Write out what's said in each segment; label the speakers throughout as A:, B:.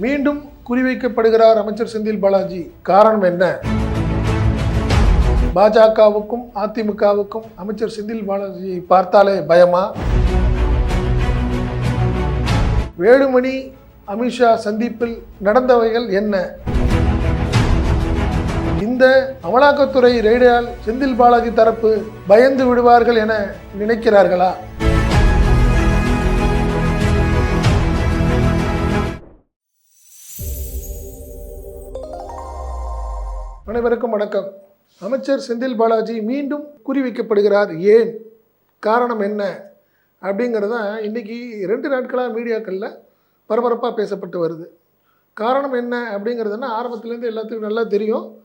A: மீண்டும் குறிவைக்கப்படுகிறார் அமைச்சர் செந்தில் பாலாஜி. காரணம் என்ன? பாஜகவுக்கும் அதிமுகவுக்கும் அமைச்சர் செந்தில் பாலாஜியை பார்த்தாலே பயமா? வேலுமணி அமித்ஷா சந்திப்பில் நடந்தவைகள் என்ன? இந்த அமலாக்கத்துறை ரெய்டால் செந்தில் பாலாஜி தரப்பு பயந்து விடுவார்கள் என நினைக்கிறார்களா? அனைவருக்கும் வணக்கம். அமைச்சர் செந்தில் பாலாஜி மீண்டும் குறிவைக்கப்படுகிறார். ஏன்? காரணம் என்ன? அப்படிங்கிறத இன்றைக்கி ரெண்டு நாட்களாக மீடியாக்களில் பரபரப்பாக பேசப்பட்டு வருது. காரணம் என்ன அப்படிங்கிறதுனா ஆரம்பத்துலேருந்து எல்லாத்துக்கும் நல்லா தெரியும்.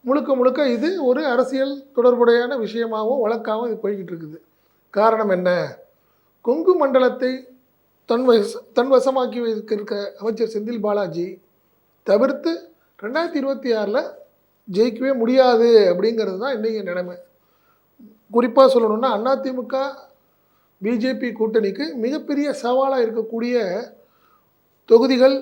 A: முழுக்க முழுக்க இது ஒரு அரசியல் தொடர்புடையான விஷயமாகவும் வழக்காகவும் இது போய்கிட்டு இருக்குது. காரணம் என்ன? கொங்கு மண்டலத்தை தன்வச தன்வசமாக்கி வைத்திருக்க அமைச்சர் செந்தில் பாலாஜி தவிர்த்து ரெண்டாயிரத்தி இருபத்தி ஆறில் ஜெயிக்கவே முடியாது அப்படிங்கிறது தான் இன்றைக்கி நிலைமை. குறிப்பாக சொல்லணும்னா அதிமுக பிஜேபி கூட்டணிக்கு மிகப்பெரிய சவாலாக இருக்கக்கூடிய தொகுதிகள்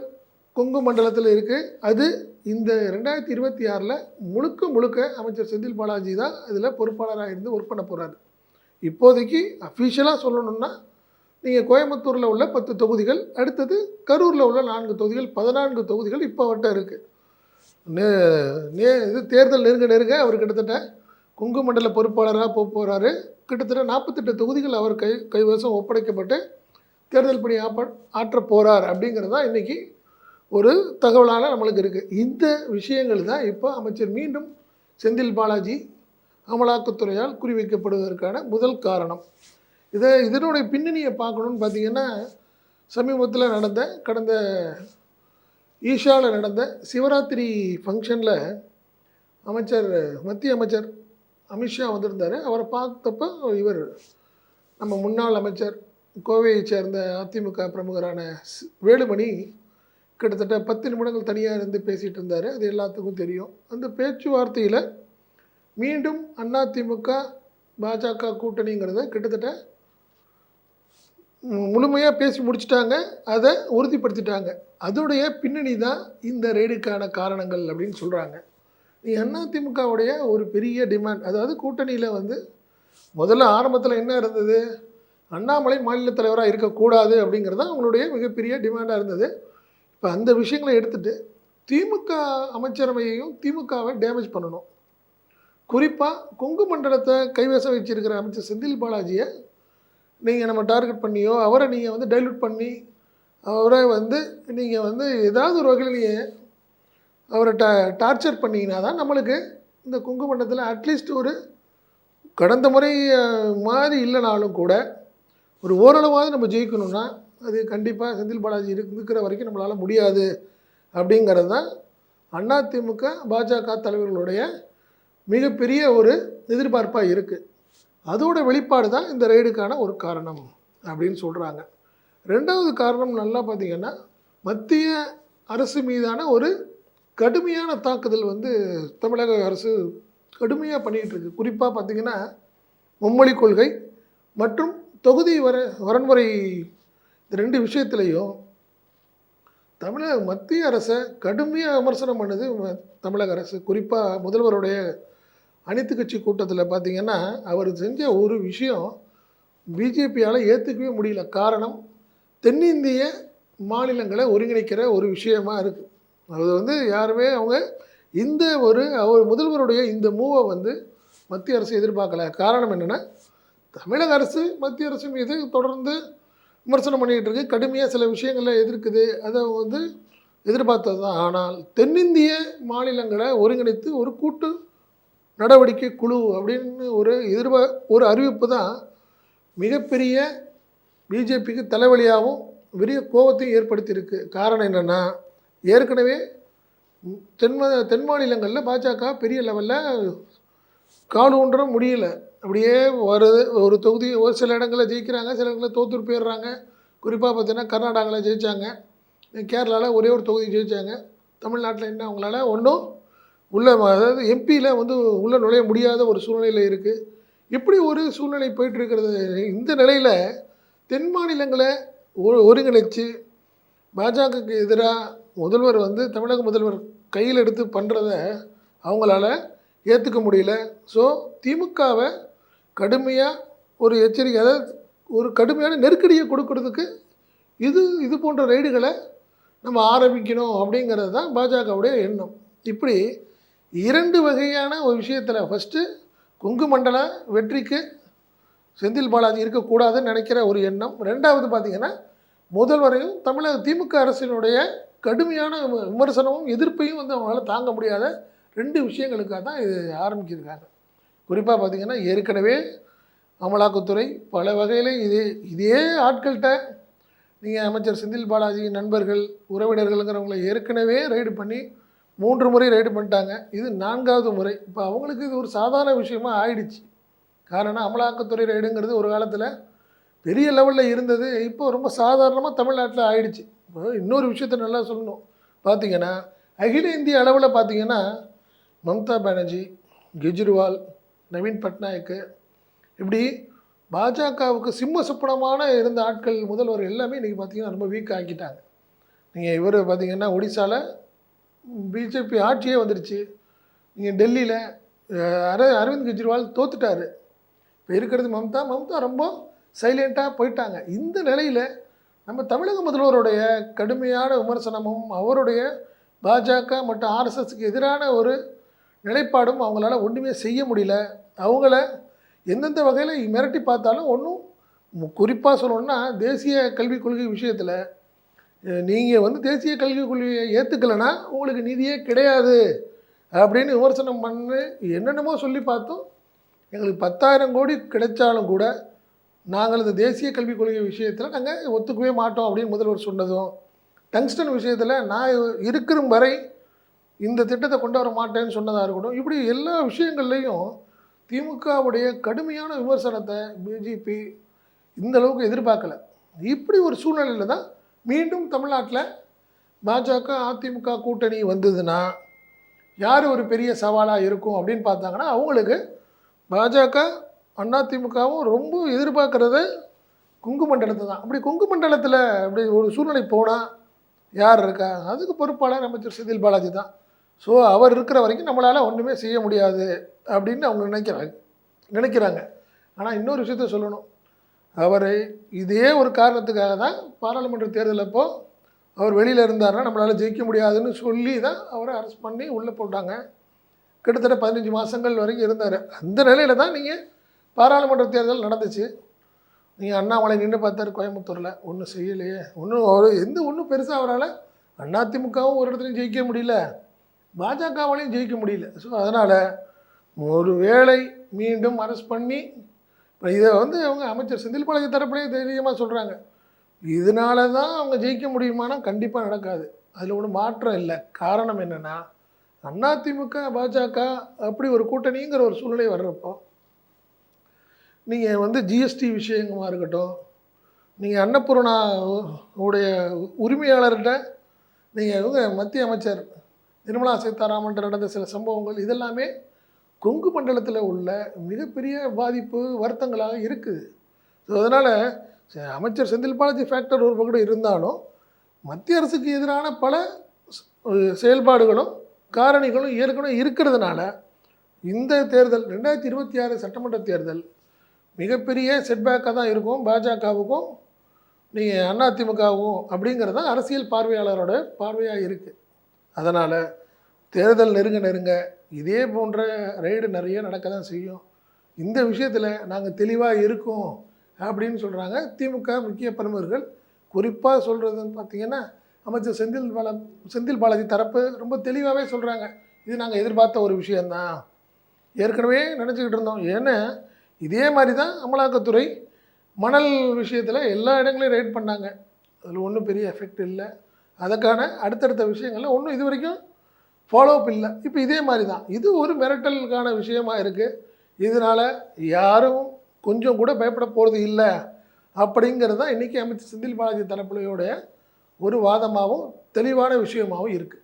A: கொங்கு மண்டலத்தில் இருக்குது அது இந்த ரெண்டாயிரத்தி இருபத்தி ஆறில் முழுக்க முழுக்க அமைச்சர் செந்தில் பாலாஜி தான் இதில் பொறுப்பாளராக இருந்து ஒர்க் பண்ண போகிறாரு இப்போதைக்கு அஃபீஷியலாக சொல்லணும்னா நீங்கள் கோயம்புத்தூரில் உள்ள பத்து தொகுதிகள் அடுத்தது கரூரில் உள்ள நான்கு தொகுதிகள் பதினான்கு தொகுதிகள் இப்போ அவர்கிட்ட இருக்குது நே நே இது தேர்தல் நெருங்க நெருங்க அவர் கிட்டத்தட்ட குங்குமண்டல பொறுப்பாளராக போக போகிறாரு கிட்டத்தட்ட நாற்பத்தெட்டு தொகுதிகள் அவர் கை கைவசம் ஒப்படைக்கப்பட்டு தேர்தல் பணி ஆப்ப ஆற்ற போகிறார் அப்படிங்கிறது தான் இன்றைக்கி ஒரு தகவலான நம்மளுக்கு இருக்குது இந்த விஷயங்கள் தான் இப்போ அமைச்சர் மீண்டும் செந்தில் பாலாஜி அமலாக்கத்துறையால் குறிவைக்கப்படுவதற்கான முதல் காரணம். இதை இதனுடைய பின்னணியை பார்க்கணுன்னு பார்த்தீங்கன்னா சமீபத்தில் நடந்த கடந்த ஈஷாவில் நடந்த சிவராத்திரி ஃபங்க்ஷனில் அமைச்சர் மத்திய அமைச்சர் அமித்ஷா வந்திருந்தார். அவரை பார்த்தப்போ இவர் நம்ம முன்னாள் அமைச்சர் கோவையை சேர்ந்த அதிமுக பிரமுகரான வேலுமணி கிட்டத்தட்ட பத்து நிமிடங்கள் தனியாக இருந்து பேசிகிட்டு இருந்தார். அது எல்லாத்துக்கும் தெரியும். அந்த பேச்சுவார்த்தையில் மீண்டும் அதிமுக பாஜக கூட்டணிங்கிறத கிட்டத்தட்ட முழுமையாக பேசி முடிச்சிட்டாங்க அதை உறுதிப்படுத்திட்டாங்க. அதோடைய பின்னணி தான் இந்த ரெய்டுக்கான காரணங்கள் அப்படின்னு சொல்கிறாங்க நீ அதிமுகவுடைய ஒரு பெரிய டிமாண்ட் அதாவது கூட்டணியில் வந்து முதல்ல ஆரம்பத்தில் என்ன இருந்தது? அண்ணாமலை மாநில தலைவராக இருக்கக்கூடாது அப்படிங்கிறது தான் அவங்களுடைய மிகப்பெரிய டிமாண்டாக இருந்தது. இப்போ அந்த விஷயங்களை எடுத்துட்டு திமுக அமைச்சரவையையும் திமுகவை டேமேஜ் பண்ணணும். குறிப்பாக கொங்கு மண்டலத்தை கைவசம் வச்சிருக்கிற அமைச்சர் செந்தில் பாலாஜியை நீங்கள் நம்ம டார்கெட் பண்ணியோ அவரை நீங்கள் வந்து டைல்யூட் பண்ணி அவரை வந்து நீங்கள் வந்து ஏதாவது ஒரு வகையில் நீங்கள் அவரை ட டார்ச்சர் பண்ணிங்கன்னா தான் நம்மளுக்கு இந்த கொங்கு மண்டலத்தில் அட்லீஸ்ட் ஒரு கடந்த முறை மாதிரி இல்லைனாலும் கூட ஒரு ஓரளவாவது நம்ம ஜெயிக்கணும்னா அது கண்டிப்பாக செந்தில் பாலாஜி இருக்கிற வரைக்கும் நம்மளால் முடியாது அப்படிங்கிறது தான் அதிமுக பாஜக தலைவர்களுடைய மிகப்பெரிய ஒரு எதிர்பார்ப்பாக இருக்குது அதோட வெளிப்பாடு தான் இந்த ரெய்டுக்கான ஒரு காரணம் அப்படின்னு சொல்கிறாங்க ரெண்டாவது காரணம் நல்லா பார்த்தீங்கன்னா மத்திய அரசு மீதான ஒரு கடுமையான தாக்குதல் வந்து தமிழக அரசு கடுமையாக பண்ணிகிட்ருக்கு குறிப்பாக பார்த்திங்கன்னா மும்மொழி கொள்கை மற்றும் தொகுதி வர வரன்முறை இந்த ரெண்டு விஷயத்துலையும் தமிழக மத்திய அரசை கடுமையாக விமர்சனம் பண்ணுது ம- தமிழக அரசு. குறிப்பாக முதல்வருடைய அனைத்து கட்சி கூட்டத்தில் பார்த்திங்கன்னா அவர் செஞ்ச ஒரு விஷயம் பிஜேபியால் ஏற்றுக்கவே முடியல. காரணம் தென்னிந்திய மாநிலங்களை ஒருங்கிணைக்கிற ஒரு விஷயமா இருக்குது அது வந்து யாருமே அவங்க இந்த ஒரு அவர் முதல்வருடைய இந்த மூவை வந்து மத்திய அரசு எதிர்பார்க்கல. காரணம் என்னென்னா தமிழக அரசு மத்திய அரசு மீது தொடர்ந்து விமர்சனம் பண்ணிக்கிட்டு இருக்கு. கடுமையாக சில விஷயங்களில் எதிர்க்குது. அதை வந்து எதிர்பார்த்தது தான் ஆனால் தென்னிந்திய மாநிலங்களை ஒருங்கிணைத்து ஒரு கூட்டு நடவடிக்கை குழு அப்படின்னு ஒரு எதிர்பா ஒரு அறிவிப்பு தான் மிகப்பெரிய பிஜேபிக்கு தலைவலியாகவும் பெரிய கோபத்தையும் ஏற்படுத்தியிருக்கு. காரணம் என்னென்னா ஏற்கனவே தென் தென் மாநிலங்களில் பாஜக பெரிய லெவலில் கால் முடியல. அப்படியே வருது ஒரு தொகுதி ஒரு சில இடங்களில் ஜெயிக்கிறாங்க சில இடங்களில் தோத்துட்டு போயிடுறாங்க. குறிப்பாக பார்த்தீங்கன்னா கர்நாடகாவில் ஜெயித்தாங்க கேரளாவில் ஒரே ஒரு தொகுதி ஜெயித்தாங்க தமிழ்நாட்டில் என்ன அவங்களால ஒன்றும் உள்ளே அதாவது எம்பியில் வந்து உள்ளே நுழைய முடியாத ஒரு சூழ்நிலையில் இருக்குது இப்படி ஒரு சூழ்நிலை போயிட்டுருக்கிறது இந்த நிலையில் தென் மாநிலங்களை ஒருங்கிணைச்சு பாஜகவுக்கு எதிராக முதல்வர் வந்து தமிழக முதல்வர் கையில் எடுத்து பண்ணுறத அவங்களால ஏற்றுக்க முடியல. ஸோ திமுகவை கடுமையாக ஒரு எச்சரிக்கை அதாவது ஒரு கடுமையான நெருக்கடியை கொடுக்கறதுக்கு இது இது போன்ற ரைடுகளை நம்ம ஆரம்பிக்கணும் அப்படிங்கிறது தான் பாஜகவுடைய எண்ணம். இப்படி இரண்டு வகையான ஒரு விஷயத்தில் ஃபஸ்ட்டு கொங்கு மண்டல வெற்றிக்கு செந்தில் பாலாஜி இருக்கக்கூடாதுன்னு நினைக்கிற ஒரு எண்ணம். ரெண்டாவது பார்த்திங்கன்னா முதல்வரையும் தமிழக திமுக அரசினுடைய கடுமையான விமர்சனமும் எதிர்ப்பையும் வந்து அவங்களால தாங்க முடியாத ரெண்டு விஷயங்களுக்காக தான் இது ஆரம்பிச்சிருக்காங்க. குறிப்பாக பார்த்திங்கன்னா ஏற்கனவே அமலாக்கத்துறை பல வகையில் இதே இதே ஆட்கள்கிட்ட நீங்கள் அமைச்சர் செந்தில் பாலாஜி நண்பர்கள் உறவினர்களுங்கிறவங்கள ஏற்கனவே ரைடு பண்ணி மூன்று முறை ரைடு பண்ணிட்டாங்க. இது நான்காவது முறை. இப்போ அவங்களுக்கு இது ஒரு சாதாரண விஷயமா ஆயிடுச்சு. காரணம் அமலாக்கத்துறை ரைடுங்கிறது ஒரு காலத்தில் பெரிய லெவலில் இருந்தது. இப்போ ரொம்ப சாதாரணமாக தமிழ்நாட்டில் ஆயிடுச்சு. இப்போ இன்னொரு விஷயத்த நல்லா சொல்லணும். பார்த்திங்கன்னா அகில இந்திய அளவில் பார்த்தீங்கன்னா மம்தா பானர்ஜி கெஜ்ரிவால் நவீன் பட்நாயக்கு இப்படி பாஜகவுக்கு சிம்ம சுப்பனமான இருந்த ஆட்கள் முதல்வர் எல்லாமே இன்றைக்கி பார்த்தீங்கன்னா ரொம்ப வீக் ஆக்கிட்டாங்க. நீங்கள் இவர் பார்த்திங்கன்னா ஒடிசாவில் பிஜேபி ஆட்சியே வந்துடுச்சு நீங்கள் டெல்லியில் அர அரவிந்த் கெஜ்ரிவால் தோத்துட்டார். இப்போ இருக்கிறது மம்தா. மம்தா ரொம்ப சைலண்ட்டாக போயிட்டாங்க. இந்த நிலையில் நம்ம தமிழக முதல்வருடைய கடுமையான விமர்சனமும் அவருடைய பாஜக மற்றும் ஆர்எஸ்எஸ்க்கு எதிரான ஒரு நிலைப்பாடும் அவங்களால ஒன்றுமே செய்ய முடியல. அவங்கள எந்தெந்த வகையில் மிரட்டி பார்த்தாலும் ஒன்றும் குறிப்பாக சொல்லணும்னா தேசிய கல்விக் கொள்கை விஷயத்தில் நீங்கள் வந்து தேசிய கல்விக் கொள்கையை ஏற்றுக்கலைன்னா உங்களுக்கு நிதியே கிடையாது அப்படின்னு விமர்சனம் பண்ணி என்னென்னமோ சொல்லி பார்த்தோம். எங்களுக்கு பத்தாயிரம் கோடி கிடைச்சாலும் கூட நாங்கள் இந்த தேசிய கல்விக் கொள்கை விஷயத்தில் நாங்கள் ஒத்துக்கவே மாட்டோம் அப்படின்னு முதல்வர் சொன்னதும் டங்ஸ்டன் விஷயத்தில் நான் இருக்கிற வரை இந்த திட்டத்தை கொண்டு வர மாட்டேன்னு சொன்னதாக இருக்கட்டும் இப்படி எல்லா விஷயங்கள்லையும் திமுகவுடைய கடுமையான விமர்சனத்தை பிஜேபி இந்த அளவுக்கு எதிர்பார்க்கல. இப்படி ஒரு சூழ்நிலையில் தான் மீண்டும் தமிழ்நாட்டில் பாஜக அதிமுக கூட்டணி வந்ததுன்னா யார் ஒரு பெரிய சவாலாக இருக்கும் அப்படின்னு பார்த்தாங்கன்னா அவங்களுக்கு பாஜக அதிமுகவும் ரொம்ப எதிர்பார்க்கறது குங்கு மண்டலத்தை தான். அப்படி குங்கு மண்டலத்தில் அப்படி ஒரு சூழ்நிலை போனால் யார் இருக்கா? அதுக்கு பொறுப்பாளர் அமைச்சர் செந்தில் பாலாஜி தான். ஸோ அவர் இருக்கிற வரைக்கும் நம்மளால் ஒன்றுமே செய்ய முடியாது அப்படின்னு அவங்க நினைக்கிறாங்க. நினைக்கிறாங்க. ஆனால் இன்னொரு விஷயத்த சொல்லணும். அவர் இதே ஒரு காரணத்துக்காக தான் பாராளுமன்ற தேர்தல் அப்போ அவர் வெளியில் இருந்தாருன்னா நம்மளால் ஜெயிக்க முடியாதுன்னு சொல்லி தான் அவரை அரெஸ்ட் பண்ணி உள்ளே போட்டாங்க. கிட்டத்தட்ட பதினஞ்சு மாதங்கள் வரைக்கும் இருந்தார். அந்த நிலையில் தான் நீங்கள் பாராளுமன்ற தேர்தல் நடந்துச்சு. நீங்கள் அண்ணாமலை நின்று பார்த்தாரு கோயம்புத்தூரில். ஒன்றும் செய்யலையே. ஒன்றும் அவர் எந்த ஒன்றும் பெருசாக அவரால் அதிமுகவும் ஒரு இடத்துலையும் ஜெயிக்க முடியல. பாஜகவாலையும் ஜெயிக்க முடியல. ஸோ அதனால் ஒரு வேளை மீண்டும் அரெஸ்ட் பண்ணி இதை வந்து அவங்க அமைச்சர் செந்தில் பாலாஜி தரப்புலேயே தைரியமாக சொல்கிறாங்க இதனால தான் அவங்க ஜெயிக்க முடியுமானா கண்டிப்பாக நடக்காது. அதில் ஒன்றும் மாற்றம் இல்லை. காரணம் என்னென்னா அதிமுக பாஜக அப்படி ஒரு கூட்டணிங்கிற ஒரு சூழ்நிலை வர்றப்போ நீங்கள் வந்து ஜிஎஸ்டி விஷயங்கமாக இருக்கட்டும் நீங்கள் அன்னபூர்ணா உடைய உரிமையாளர்கிட்ட நீங்கள் இவங்க மத்திய அமைச்சர் நிர்மலா சீதாராமன் நடந்த சில சம்பவங்கள் இதெல்லாமே கொங்கு மண்டலத்தில் உள்ள மிகப்பெரிய பாதிப்பு வருத்தங்களாக இருக்குது. ஸோ அதனால் அமைச்சர் செந்தில் பாலாஜி ஃபேக்டர் ஒரு பக்கம் இருந்தாலும் மத்திய அரசுக்கு எதிரான பல செயல்பாடுகளும் காரணிகளும் ஏற்கனவே இருக்கிறதுனால இந்த தேர்தல் ரெண்டாயிரத்தி இருபத்தி ஆறு சட்டமன்ற தேர்தல் மிகப்பெரிய செட்பேக்காக தான் இருக்கும். பாஜகவுக்கும் நீங்கள் அதிமுகவும் அப்படிங்கிறது தான் அரசியல் பார்வையாளரோட பார்வையாக இருக்குது அதனால் தேர்தல் நெருங்க நெருங்க இதே போன்ற ரைடு நிறைய நடக்க தான் செய்யும். இந்த விஷயத்தில் நாங்கள் தெளிவாக இருக்கோம் அப்படின்னு சொல்கிறாங்க திமுக முக்கிய பிரமுகர்கள். குறிப்பாக சொல்கிறதுன்னு பார்த்தீங்கன்னா அமைச்சர் செந்தில் பால செந்தில் பாலாஜி தரப்பு ரொம்ப தெளிவாகவே சொல்கிறாங்க இது நாங்கள் எதிர்பார்த்த ஒரு விஷயந்தான் ஏற்கனவே நினச்சிக்கிட்டு இருந்தோம். ஏன்னா இதே மாதிரி தான் அமலாக்கத்துறை மணல் விஷயத்தில் எல்லா இடங்களையும் ரைட் பண்ணாங்க. அதில் ஒன்றும் பெரிய எஃபெக்ட் இல்லை. அதுக்கான அடுத்தடுத்த விஷயங்கள்லாம் ஒன்றும் இது வரைக்கும் ஃபாலோஅப் இல்லை. இப்போ இதே மாதிரி தான் இது ஒரு மிரட்டலுக்கான விஷயமாக இருக்குது இதனால் யாரும் கொஞ்சம் கூட பயப்பட போகிறது இல்லை. அப்படிங்கிறது தான் இன்றைக்கி அமைச்சர் செந்தில் பாலாஜி தரப்புலையோடைய ஒரு வாதமாகவும் தெளிவான விஷயமாகவும் இருக்குது